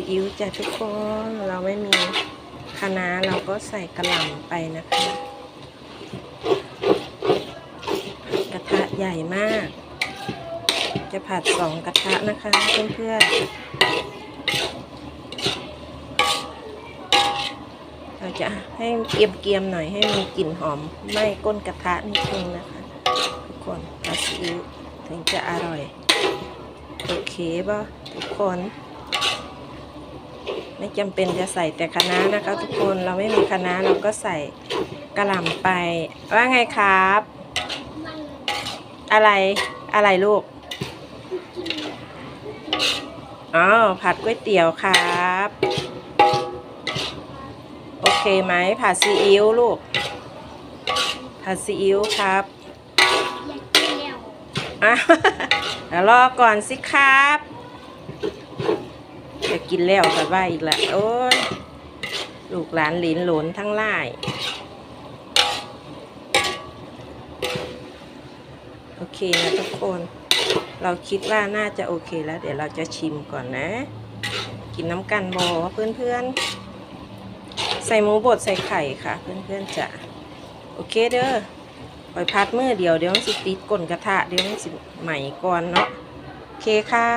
ซีอิ๊วจ้ะทุกคน เราไม่มีคะน้าเราก็ใส่กระหล่ำไปนะคะ กระทะใหญ่มาก จะผัดสองกระทะนะคะเพื่อนๆเราจะให้เกรียมๆหน่อยให้มีกลิ่นหอมไหม้ก้นกระทะนิดนึงนะคะ ทุกคนผัดซีอิ๊วถึงจะอร่อย โอเคป่ะทุกคน ไม่จำเป็นจะใส่แต่คะน้านะคะ ทุกคนเราไม่มีคะน้าเราก็ใส่กระหล่ำไปว่าไงครับ อะไรอะไรลูกอ๋อผัดก๋วยเตี๋ยวครับ โอเคไหมผัดซีอิ๊วลูก ผัดซีอิ๊วครับอะเดี๋ยวรอก่อนสิครับ จะกินแล้วแต่ว่าอีกละโอ้ยลูกหลานหลินหลนทั้งหลายโอเคนะทุกคน เราคิดว่าน่าจะโอเคแล้ว เดี๋ยวเราจะชิมก่อนนะ กินน้ำกันบอเพื่อนๆ ใส่หมูบดใส่ไข่ค่ะ เพื่อนๆจะโอเคเด้อปล่อยพัดมือเดียวเดี๋ยวมันสิติดก้นกระทะเดี๋ยวมันสิใหม่ก่อนเนาะโอเคค่ะ